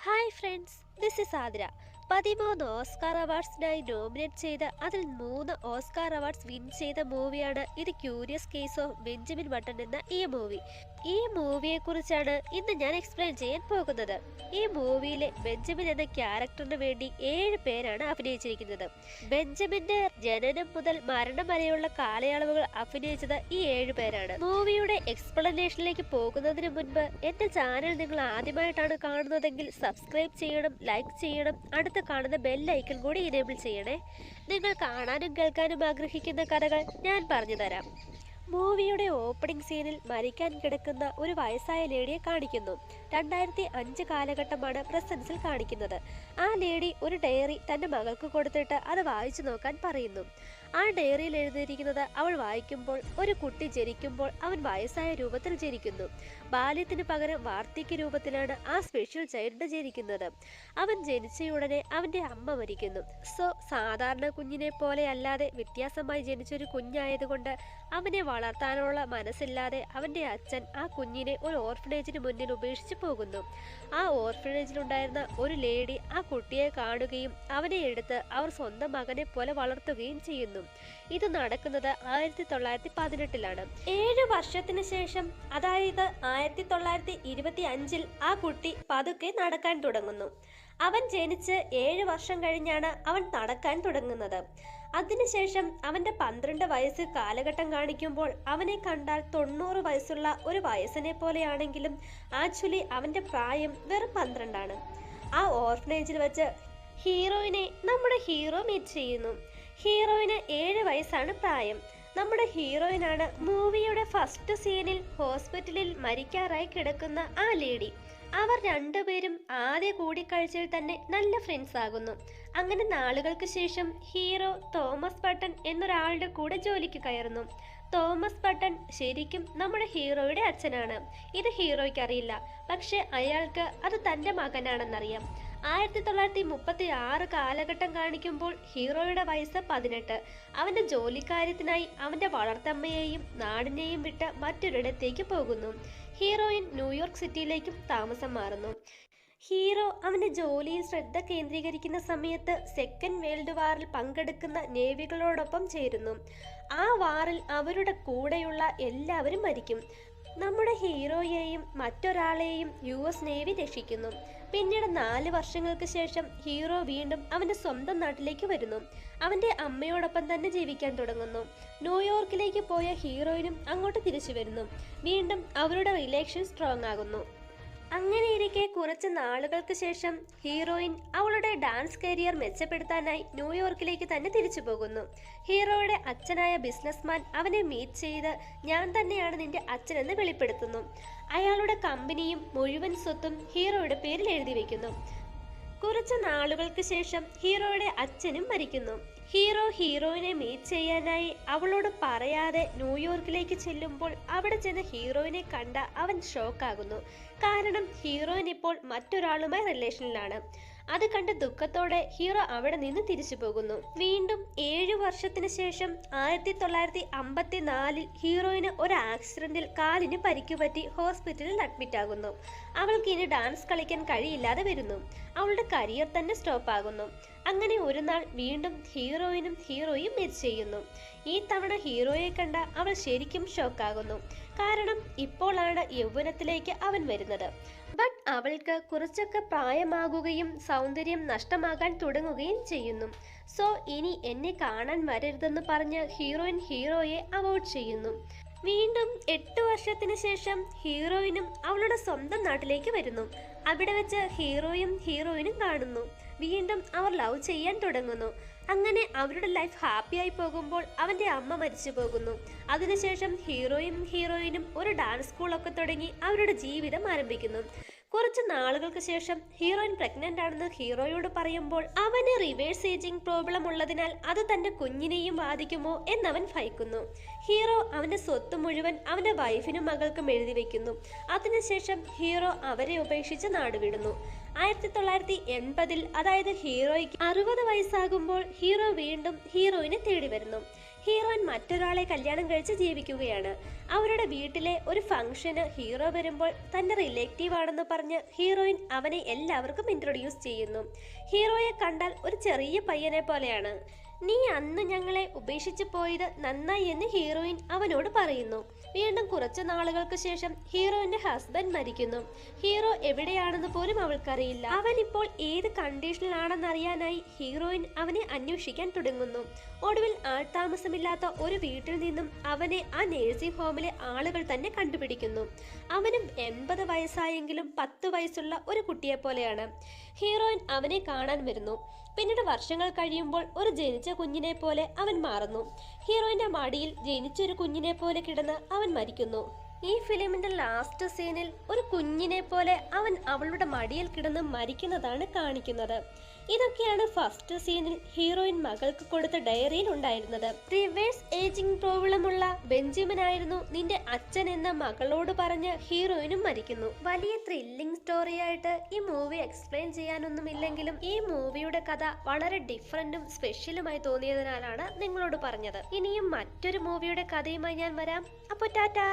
Hi friends this is Athira. പതിമൂന്ന് Oscar അവാർഡ്സിനായി nominate ചെയ്ത അതിൽ മൂന്ന് ഓസ്കാർ അവാർഡ്സ് വിൻ ചെയ്ത മൂവിയാണ് ഇത് curious case of Benjamin Button എന്ന ഈ മൂവി ഈ മൂവിയെ കുറിച്ചാണ് ഇന്ന് ഞാൻ എക്സ്പ്ലെയിൻ ചെയ്യാൻ പോകുന്നത്. ഈ മൂവിയിലെ ബെഞ്ചമിൻ എന്ന ക്യാരക്ടറിന് വേണ്ടി ഏഴ് പേരാണ് അഭിനയിച്ചിരിക്കുന്നത്. ബെഞ്ചമിന്റെ ജനനം മുതൽ മരണം വരെയുള്ള കാലയളവുകൾ അഭിനയിച്ചത് ഈ ഏഴ് പേരാണ്. മൂവിയുടെ എക്സ്പ്ലനേഷനിലേക്ക് പോകുന്നതിന് മുൻപ് എന്റെ ചാനൽ നിങ്ങൾ ആദ്യമായിട്ടാണ് കാണുന്നതെങ്കിൽ സബ്സ്ക്രൈബ് ചെയ്യണം ലൈക്ക് ചെയ്യണം അടുത്ത് കാണുന്ന ബെല്ലൈക്കൺ കൂടി ഇനേബിൾ ചെയ്യണേ. നിങ്ങൾ കാണാനും കേൾക്കാനും ആഗ്രഹിക്കുന്ന കഥകൾ ഞാൻ പറഞ്ഞു തരാം മൂവിയുടെ ഓപ്പണിംഗ് സീനിൽ മരിക്കാൻ കിടക്കുന്ന ഒരു വയസ്സായ ലേഡിയെ കാണിക്കുന്നു. രണ്ടായിരത്തി അഞ്ച് കാലഘട്ടമാണ് പ്രസൻസിൽ കാണിക്കുന്നത്. ആ ലേഡി ഒരു ഡയറി തന്റെ മകൾക്ക് കൊടുത്തിട്ട് അത് വായിച്ചു നോക്കാൻ പറയുന്നു. ആ ഡയറിയിൽ എഴുതിയിരിക്കുന്നത് അവൾ വായിക്കുമ്പോൾ ഒരു കുട്ടി ജനിക്കുമ്പോൾ അവൻ വയസ്സായ രൂപത്തിൽ ജനിക്കുന്നു. ബാല്യത്തിന് പകരം വാർദ്ധക്യ രൂപത്തിലാണ് ആ സ്പെഷ്യൽ ചൈൽഡ് ജനിക്കുന്നത്. അവൻ ജനിച്ചയുടനെ അവന്റെ അമ്മ മരിക്കുന്നു. സോ സാധാരണ കുഞ്ഞിനെ പോലെ അല്ലാതെ വ്യത്യാസമായി ജനിച്ചൊരു കുഞ്ഞായതുകൊണ്ട് അവനെ വളർത്താനുള്ള മനസ്സില്ലാതെ അവന്റെ അച്ഛൻ ആ കുഞ്ഞിനെ ഒരു ഓർഫനേജിന് മുന്നിൽ ഉപേക്ഷിച്ച് പോകുന്നു. ആ ഓർഫനേജിലുണ്ടായിരുന്ന ഒരു ലേഡി ആ കുട്ടിയെ കാണുകയും അവനെ എടുത്ത് അവർ സ്വന്തം മകനെ പോലെ വളർത്തുകയും ചെയ്യുന്നു. ഇത് നടക്കുന്നത് ആയിരത്തി തൊള്ളായിരത്തി പതിനെട്ടിലാണ് ഏഴ് വർഷത്തിന് ശേഷം അതായത് ആയിരത്തി തൊള്ളായിരത്തി ഇരുപത്തി അഞ്ചിൽ ആ കുട്ടി പതുക്കെ നടക്കാൻ തുടങ്ങുന്നു. അവൻ ജനിച്ച് ഏഴ് വർഷം കഴിഞ്ഞാണ് അവൻ നടക്കാൻ തുടങ്ങുന്നത്. അതിനുശേഷം അവന്റെ പന്ത്രണ്ട് വയസ്സ് കാലഘട്ടം കാണിക്കുമ്പോൾ അവനെ കണ്ടാൽ തൊണ്ണൂറ് വയസ്സുള്ള ഒരു വയസ്സിനെ പോലെയാണെങ്കിലും ആക്ച്വലി അവന്റെ പ്രായം വെറും പന്ത്രണ്ടാണ്. ആ ഓർഫനേജിൽ വെച്ച് ഹീറോയിനെ നമ്മുടെ ഹീറോ മീറ്റ് ചെയ്യുന്നു. ഹീറോയിന് ഏഴ് വയസ്സാണ് പ്രായം. നമ്മുടെ ഹീറോയിനാണ് മൂവിയുടെ ഫസ്റ്റ് സീനിൽ ഹോസ്പിറ്റലിൽ മരിക്കാറായി കിടക്കുന്ന ആ ലേഡി. അവർ രണ്ടുപേരും ആദ്യ കൂടിക്കാഴ്ചയിൽ തന്നെ നല്ല ഫ്രണ്ട്സ് ആകുന്നു. അങ്ങനെ നാളുകൾക്ക് ശേഷം ഹീറോ തോമസ് ബട്ടൺ എന്നൊരാളുടെ കൂടെ ജോലിക്ക് കയറുന്നു. തോമസ് ബട്ടൺ ശരിക്കും നമ്മുടെ ഹീറോയുടെ അച്ഛനാണ്. ഇത് ഹീറോയ്ക്ക് അറിയില്ല. പക്ഷെ അയാൾക്ക് അത് തന്റെ മകനാണെന്നറിയാം. ആയിരത്തി തൊള്ളായിരത്തി മുപ്പത്തി ആറ് കാലഘട്ടം കാണിക്കുമ്പോൾ ഹീറോയുടെ വയസ്സ് പതിനെട്ട്. അവന്റെ ജോലിക്കാര്യത്തിനായി അവന്റെ വളർത്തമ്മയെയും നാടിനെയും വിട്ട് മറ്റൊരിടത്തേക്ക് പോകുന്നു. ഹീറോയിൻ ന്യൂയോർക്ക് സിറ്റിയിലേക്കും താമസം മാറുന്നു. ഹീറോ അവന്റെ ജോലിയിൽ ശ്രദ്ധ കേന്ദ്രീകരിക്കുന്ന സമയത്ത് സെക്കൻഡ് വേൾഡ് വാറിൽ പങ്കെടുക്കുന്ന നേവികളോടൊപ്പം ചേരുന്നു. ആ വാറിൽ അവരുടെ കൂടെയുള്ള എല്ലാവരും മരിക്കും. നമ്മുടെ ഹീറോയെയും മറ്റൊരാളെയും യു എസ് നേവി രക്ഷിക്കുന്നു. പിന്നീട് നാല് വർഷങ്ങൾക്ക് ശേഷം ഹീറോ വീണ്ടും അവന്റെ സ്വന്തം നാട്ടിലേക്ക് വരുന്നു. അവന്റെ അമ്മയോടൊപ്പം തന്നെ ജീവിക്കാൻ തുടങ്ങുന്നു. ന്യൂയോർക്കിലേക്ക് പോയ ഹീറോയിനും അങ്ങോട്ട് തിരിച്ചു വരുന്നു. വീണ്ടും അവരുടെ റിലേഷൻ സ്ട്രോങ് ആകുന്നു. അങ്ങനെയിരിക്കെ കുറച്ച് നാളുകൾക്ക് ശേഷം ഹീറോയിൻ അവളുടെ ഡാൻസ് കരിയർ മെച്ചപ്പെടുത്താനായി ന്യൂയോർക്കിലേക്ക് തന്നെ തിരിച്ചു പോകുന്നു. ഹീറോയുടെ അച്ഛനായ ബിസിനസ്മാൻ അവനെ മീറ്റ് ചെയ്ത് ഞാൻ തന്നെയാണ് നിന്റെ അച്ഛനെന്ന് വെളിപ്പെടുത്തുന്നു. അയാളുടെ കമ്പനിയും മുഴുവൻ സ്വത്തും ഹീറോയുടെ പേരിൽ എഴുതി വെക്കുന്നു. കുറച്ച് നാളുകൾക്ക് ശേഷം ഹീറോയുടെ അച്ഛനും മരിക്കുന്നു. ഹീറോ ഹീറോയിനെ മീറ്റ് ചെയ്യാനായി അവളോട് പറയാതെ ന്യൂയോർക്കിലേക്ക് ചെല്ലുമ്പോൾ അവിടെ ചെന്ന് ഹീറോയിനെ കണ്ട അവൻ ഷോക്കാകുന്നു കാരണം ഹീറോയിൻ ഇപ്പോൾ മറ്റൊരാളുമായി റിലേഷനിലാണ് അത് കണ്ട് ദുഃഖത്തോടെ ഹീറോ അവിടെ നിന്ന് തിരിച്ചു പോകുന്നു. വീണ്ടും ഏഴു വർഷത്തിന് ശേഷം ആയിരത്തി തൊള്ളായിരത്തി അമ്പത്തി നാലിൽ ഹീറോയിന് ഒരു ആക്സിഡന്റിൽ കാലിന് പരിക്കുപറ്റി ഹോസ്പിറ്റലിൽ അഡ്മിറ്റ് ആകുന്നു. അവൾക്ക് ഇനി ഡാൻസ് കളിക്കാൻ കഴിയില്ലാതെ വരുന്നു. അവളുടെ കരിയർ തന്നെ സ്റ്റോപ്പ് ആകുന്നു. അങ്ങനെ ഒരു നാൾ വീണ്ടും ഹീറോയിനും ഹീറോയും ചെയ്യുന്നു. ഈ തവണ ഹീറോയെ കണ്ട അവൾ ശരിക്കും ഷോക്കാകുന്നു. കാരണം ഇപ്പോഴാണ് യൗവനത്തിലേക്ക് അവൻ വരുന്നത്. ബട്ട് അവൾക്ക് കുറച്ചൊക്കെ പ്രായമാകുകയും സൗന്ദര്യം നഷ്ടമാകാൻ തുടങ്ങുകയും ചെയ്യുന്നു. സോ ഇനി എന്നെ കാണാൻ വരരുതെന്ന് പറഞ്ഞ് ഹീറോയിൻ ഹീറോയെ അവോയ്ഡ് ചെയ്യുന്നു. വീണ്ടും എട്ട് വർഷത്തിന് ശേഷം ഹീറോയിനും അവളുടെ സ്വന്തം നാട്ടിലേക്ക് വരുന്നു. അവിടെ വെച്ച് ഹീറോയും ഹീറോയിനും കാണുന്നു. വീണ്ടും അവർ ലവ് ചെയ്യാൻ തുടങ്ങുന്നു. അങ്ങനെ അവരുടെ ലൈഫ് ഹാപ്പിയായി പോകുമ്പോൾ അവന്റെ അമ്മ മരിച്ചു പോകുന്നു. അതിനുശേഷം ഹീറോയും ഹീറോയിനും ഒരു ഡാൻസ് സ്കൂളൊക്കെ തുടങ്ങി അവരുടെ ജീവിതം ആരംഭിക്കുന്നു. കുറച്ച് നാളുകൾക്ക് ശേഷം ഹീറോയിൻ പ്രഗ്നന്റ് ആണെന്ന് ഹീറോയോട് പറയുമ്പോൾ അവന് റിവേഴ്സ് ഏജിംഗ് പ്രോബ്ലം ഉള്ളതിനാൽ അത് തന്റെ കുഞ്ഞിനെയും ബാധിക്കുമോ എന്നവൻ ഭയക്കുന്നു. ഹീറോ അവന്റെ സ്വത്ത് മുഴുവൻ അവന്റെ വൈഫിനും മകൾക്കും എഴുതി വെക്കുന്നു. അതിനുശേഷം ഹീറോ അവരെ ഉപേക്ഷിച്ച് നാടുവിടുന്നു. ആയിരത്തി തൊള്ളായിരത്തി എൺപതിൽ അതായത് ഹീറോയ്ക്ക് അറുപത് വയസ്സാകുമ്പോൾ ഹീറോ വീണ്ടും ഹീറോയിനെ തേടി വരുന്നു. ഹീറോയിൻ മറ്റൊരാളെ കല്യാണം കഴിച്ച് ജീവിക്കുകയാണ്. അവരുടെ വീട്ടിലെ ഒരു ഫംഗ്ഷന് ഹീറോ വരുമ്പോൾ തന്റെ റിലേറ്റീവ് ആണെന്ന് പറഞ്ഞ് ഹീറോയിൻ അവനെ എല്ലാവർക്കും ഇൻട്രൊഡ്യൂസ് ചെയ്യുന്നു. ഹീറോയെ കണ്ടാൽ ഒരു ചെറിയ പയ്യനെ പോലെയാണ്. നീ അന്ന് ഞങ്ങളെ ഉപേക്ഷിച്ചു പോയത് നന്നായി എന്ന് ഹീറോയിൻ അവനോട് പറയുന്നു. വീണ്ടും കുറച്ചു നാളുകൾക്ക് ശേഷം ഹീറോയിന്റെ ഹസ്ബൻഡ് മരിക്കുന്നു. ഹീറോ എവിടെയാണെന്ന് പോലും അവൾക്കറിയില്ല. അവൻ ഇപ്പോൾ ഏത് കണ്ടീഷനിലാണെന്നറിയാനായി ഹീറോയിൻ അവനെ അന്വേഷിക്കാൻ തുടങ്ങുന്നു. ഒടുവിൽ ആൾതാമസമില്ലാത്ത ഒരു വീട്ടിൽ നിന്നും അവനെ ആ നേഴ്സിംഗ് ഹോമിലെ ആളുകൾ തന്നെ കണ്ടുപിടിക്കുന്നു. അവനും എൺപത് വയസ്സായെങ്കിലും പത്ത് വയസ്സുള്ള ഒരു കുട്ടിയെ പോലെയാണ് ഹീറോയിൻ അവനെ കാണാൻ വരുന്നു. പിന്നീട് വർഷങ്ങൾ കഴിയുമ്പോൾ ഒരു ജനിച്ച കുഞ്ഞിനെ പോലെ അവൻ മാറുന്നു. ഹീറോയിന്റെ മടിയിൽ ജനിച്ചൊരു കുഞ്ഞിനെ പോലെ കിടന്ന് അവൻ മരിക്കുന്നു. ഈ ഫിലിമിന്റെ ലാസ്റ്റ് സീനിൽ ഒരു കുഞ്ഞിനെ പോലെ അവൻ അവളുടെ മടിയിൽ കിടന്ന് മരിക്കുന്നതാണ് കാണിക്കുന്നത്. ഇതൊക്കെയാണ് ഫസ്റ്റ് സീനിൽ ഹീറോയിൻ മകൾക്ക് കൊടുത്ത ഡയറിയിൽ ഉണ്ടായിരുന്നത്. റിവേഴ്സ് ഏജിംഗ് പ്രോബ്ലമുള്ള ബെഞ്ചമിൻ ആയിരുന്നു നിന്റെ അച്ഛൻ എന്ന മകളോട് പറഞ്ഞ് ഹീറോയിനും മരിക്കുന്നു. വലിയ ത്രില്ലിംഗ് സ്റ്റോറിയായിട്ട് ഈ മൂവി എക്സ്പ്ലെയിൻ ചെയ്യാനൊന്നുമില്ലെങ്കിലും ഈ മൂവിയുടെ കഥ വളരെ ഡിഫറെന്റും സ്പെഷ്യലുമായി തോന്നിയതിനാലാണ് നിങ്ങളോട് പറഞ്ഞത്. ഇനിയും മറ്റൊരു മൂവിയുടെ കഥയുമായി ഞാൻ വരാം. അപ്പൊ ടാറ്റാ!